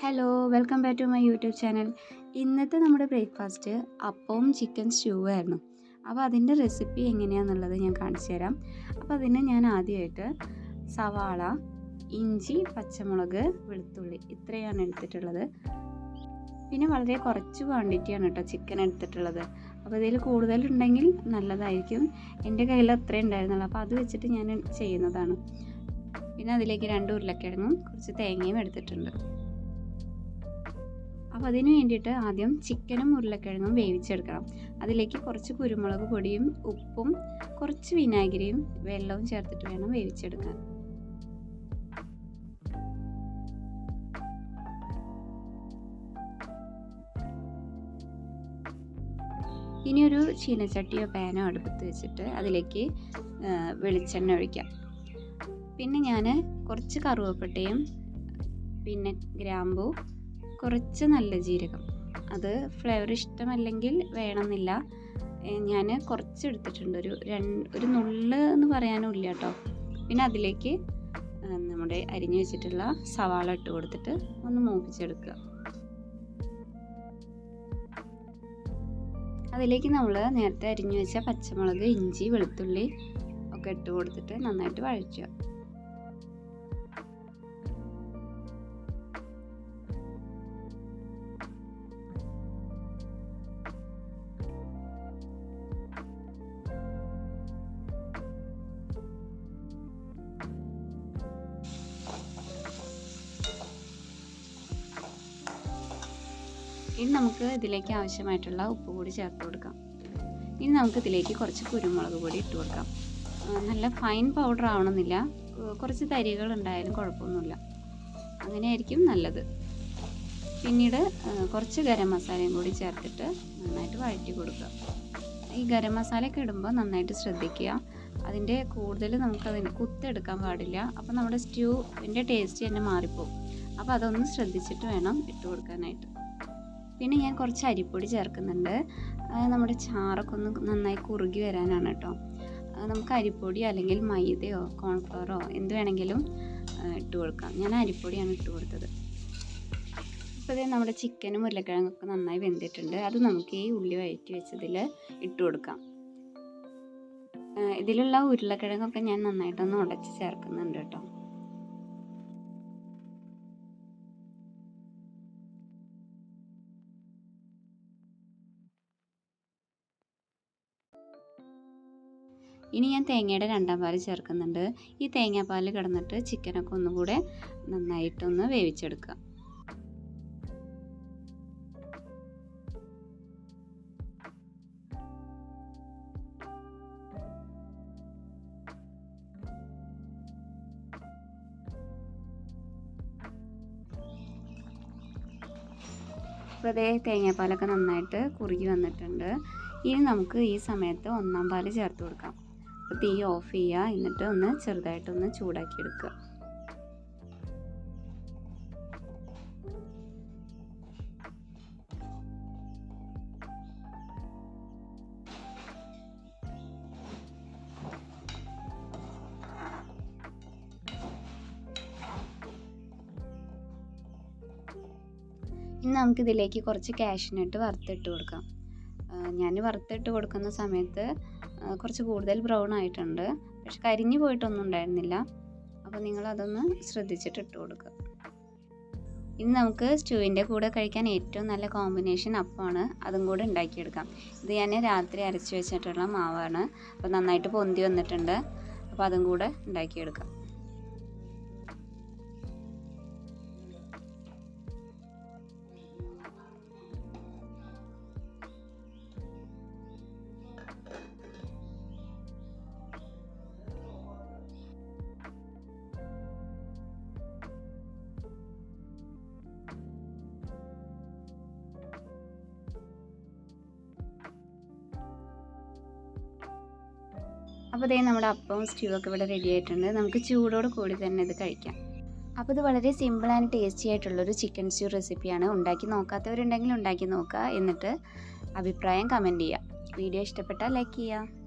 Hello welcome back to my YouTube channel ഇന്നത്തെ നമ്മുടെ breakfast അപ്പവും ചിക്കൻ സ്റ്റൂ ആയിരുന്നു. അപ്പോൾ അതിന്റെ റെസിപ്പി എങ്ങനെയാണെന്നുള്ളത് ഞാൻ കാണിച്ചു തരാം. അപ്പോൾ അതിന് ഞാൻ ആദ്യമായിട്ട് സവാള ഇഞ്ചി പച്ചമുളക് വെളുത്തുള്ളി ഇത്രയാണ് എടുത്തിട്ടുള്ളത്. പിന്നെ വളരെ കുറച്ച് ക്വാണ്ടിറ്റിയാണ് കേട്ടോ ചിക്കൻ എടുത്തിട്ടുള്ളത്. അപ്പോൾ ഇതിൽ കൂടുതലുണ്ടെങ്കിൽ നല്ലതായിരിക്കും. എന്റെ കയ്യിൽ അത്രേ ഉണ്ടായിരുന്നുള്ളൂ. അപ്പോൾ അത് വെച്ചിട്ട് ഞാൻ ചെയ്യുന്നതാണ്. പിന്നെ അതിലേക്ക് രണ്ട് ഉരുളക്കിഴങ്ങും കുറച്ച് തേങ്ങയും എടുത്തിട്ടുണ്ട്. അപ്പോൾ അതിന് വേണ്ടിയിട്ട് ആദ്യം ചിക്കനും ഉരുളക്കിഴങ്ങും വേവിച്ചെടുക്കണം. അതിലേക്ക് കുറച്ച് കുരുമുളക് പൊടിയും ഉപ്പും കുറച്ച് വിനാഗിരിയും വെള്ളവും ചേർത്തിട്ട് വേണം വേവിച്ചെടുക്കാൻ. ഇനി ഒരു ചീനച്ചട്ടിയോ പാനോ അടുപ്പത്ത് വെച്ചിട്ട് അതിലേക്ക് വെളിച്ചെണ്ണ ഒഴിക്കാം. പിന്നെ ഞാൻ കുറച്ച് കറുവപ്പട്ടയും പിന്നെ ഗ്രാമ്പു കുറച്ച് നല്ല ജീരകം. അത് ഫ്ലേവർ ഇഷ്ടമല്ലെങ്കിൽ വേണമെന്നില്ല. ഞാൻ കുറച്ച് എടുത്തിട്ടുണ്ട്. ഒരു രണ്ട് ഒരു നുള്ള് എന്ന് പറയാനും ഇല്ല കേട്ടോ. പിന്നെ അതിലേക്ക് നമ്മുടെ അരിഞ്ഞു വെച്ചിട്ടുള്ള സവാള ഇട്ട് കൊടുത്തിട്ട് ഒന്ന് മൂപ്പിച്ചെടുക്കുക. അതിലേക്ക് നമ്മൾ നേരത്തെ അരിഞ്ഞു വെച്ച പച്ചമുളക് ഇഞ്ചി വെളുത്തുള്ളി ഒക്കെ ഇട്ട് കൊടുത്തിട്ട് നന്നായിട്ട് വഴറ്റുക. ഇനി നമുക്ക് ഇതിലേക്ക് ആവശ്യമായിട്ടുള്ള ഉപ്പ് കൂടി ചേർത്ത് കൊടുക്കാം. ഇനി നമുക്ക് ഇതിലേക്ക് കുറച്ച് കുരുമുളക് പൊടി ഇട്ട് കൊടുക്കാം. നല്ല ഫൈൻ പൗഡർ ആവണമെന്നില്ല. കുറച്ച് തരികൾ ഉണ്ടായാലും കുഴപ്പമൊന്നുമില്ല. അങ്ങനെയായിരിക്കും നല്ലത്. പിന്നീട് കുറച്ച് ഗരം മസാലയും കൂടി ചേർത്തിട്ട് നന്നായിട്ട് വഴറ്റി കൊടുക്കുക. ഈ ഗരം മസാലയൊക്കെ ഇടുമ്പോൾ നന്നായിട്ട് ശ്രദ്ധിക്കുക. അതിന്റെ കൂടുതൽ നമുക്ക് അതിന് കുത്തെടുക്കാൻ പാടില്ല. അപ്പോൾ നമ്മുടെ സ്റ്റ്യൂവിന്റെ ടേസ്റ്റ് തന്നെ മാറിപ്പോകും അപ്പോൾ അതൊന്ന് ശ്രദ്ധിച്ചിട്ട് വേണം ഇട്ട് കൊടുക്കാനായിട്ട്. പിന്നെ ഞാൻ കുറച്ച് അരിപ്പൊടി ചേർക്കുന്നുണ്ട്. നമ്മുടെ ചാറൊക്കെ ഒന്ന് നന്നായി കുറുകി വരാനാണ് കേട്ടോ. നമുക്ക് അരിപ്പൊടി അല്ലെങ്കിൽ മൈദയോ കോൺഫ്ലോറോ എന്ത് വേണമെങ്കിലും ഇട്ട് കൊടുക്കാം. ഞാൻ അരിപ്പൊടിയാണ് ഇട്ട് കൊടുത്തത്. ഇപ്പോൾ നമ്മുടെ ചിക്കനും ഉരുളക്കിഴങ്ങൊക്കെ നന്നായി വെന്തിട്ടുണ്ട്. അത് നമുക്ക് ഈ ഉള്ളി വഴറ്റി വെച്ചതിൽ ഇട്ട് കൊടുക്കാം. ഇതിലുള്ള ഉരുളക്കിഴങ്ങൊക്കെ ഞാൻ നന്നായിട്ടൊന്ന് ഉടച്ച് ചേർക്കുന്നുണ്ട് കേട്ടോ. ഇനി ഞാൻ തേങ്ങയുടെ രണ്ടാം പാൽ ചേർക്കുന്നുണ്ട്. ഈ തേങ്ങാപ്പാൽ കിടന്നിട്ട് ചിക്കനൊക്കെ ഒന്നുകൂടെ നന്നായിട്ടൊന്ന് വേവിച്ചെടുക്കുക. അതേ തേങ്ങാപ്പാലൊക്കെ നന്നായിട്ട് കുറുകി വന്നിട്ടുണ്ട്. ഇനി നമുക്ക് ഈ സമയത്ത് ഒന്നാം പാൽ ചേർത്ത് കൊടുക്കാം. തീ ഓഫ് ചെയ്യുക. എന്നിട്ട് ഒന്ന് ചെറുതായിട്ടൊന്ന് ചൂടാക്കി എടുക്കുക ഇനി നമുക്കിതിലേക്ക് കുറച്ച് കാഷ്നട്ട് വറുത്തിട്ട് കൊടുക്കാം. ഞാൻ വറുത്തിട്ട് കൊടുക്കുന്ന സമയത്ത് കുറച്ച് കൂടുതൽ ബ്രൗൺ ആയിട്ടുണ്ട്. പക്ഷെ കരിഞ്ഞു പോയിട്ടൊന്നും ഉണ്ടായിരുന്നില്ല. അപ്പോൾ നിങ്ങൾ അതൊന്ന് ശ്രദ്ധിച്ചിട്ട് ഇട്ട് കൊടുക്കുക. ഇനി നമുക്ക് സ്റ്റൂവിന്റെ കൂടെ കഴിക്കാൻ ഏറ്റവും നല്ല കോമ്പിനേഷൻ അപ്പമാണ് അതും കൂടെ ഉണ്ടാക്കിയെടുക്കാം. ഇത് ഞാൻ രാത്രി അരച്ച് വെച്ചിട്ടുള്ള മാവാണ്. അപ്പോൾ നന്നായിട്ട് പൊന്തി വന്നിട്ടുണ്ട്. അപ്പോൾ അതും കൂടെ ഉണ്ടാക്കിയെടുക്കാം. അപ്പോൾ ഇതേ നമ്മുടെ അപ്പവും സ്റ്റ്യൂ ഒക്കെ ഇവിടെ റെഡി ആയിട്ടുണ്ട്. നമുക്ക് ചൂടോട് കൂടി തന്നെ ഇത് കഴിക്കാം. അപ്പോൾ ഇത് വളരെ സിമ്പിൾ ആൻഡ് ടേസ്റ്റി ആയിട്ടുള്ളൊരു ചിക്കൻ സ്റ്റ്യൂ റെസിപ്പിയാണ് ഉണ്ടാക്കി നോക്കാത്തവരുണ്ടെങ്കിൽ ഉണ്ടാക്കി നോക്കുക എന്നിട്ട് അഭിപ്രായം കമന്റ് ചെയ്യുക വീഡിയോ ഇഷ്ടപ്പെട്ടാൽ ലൈക്ക് ചെയ്യുക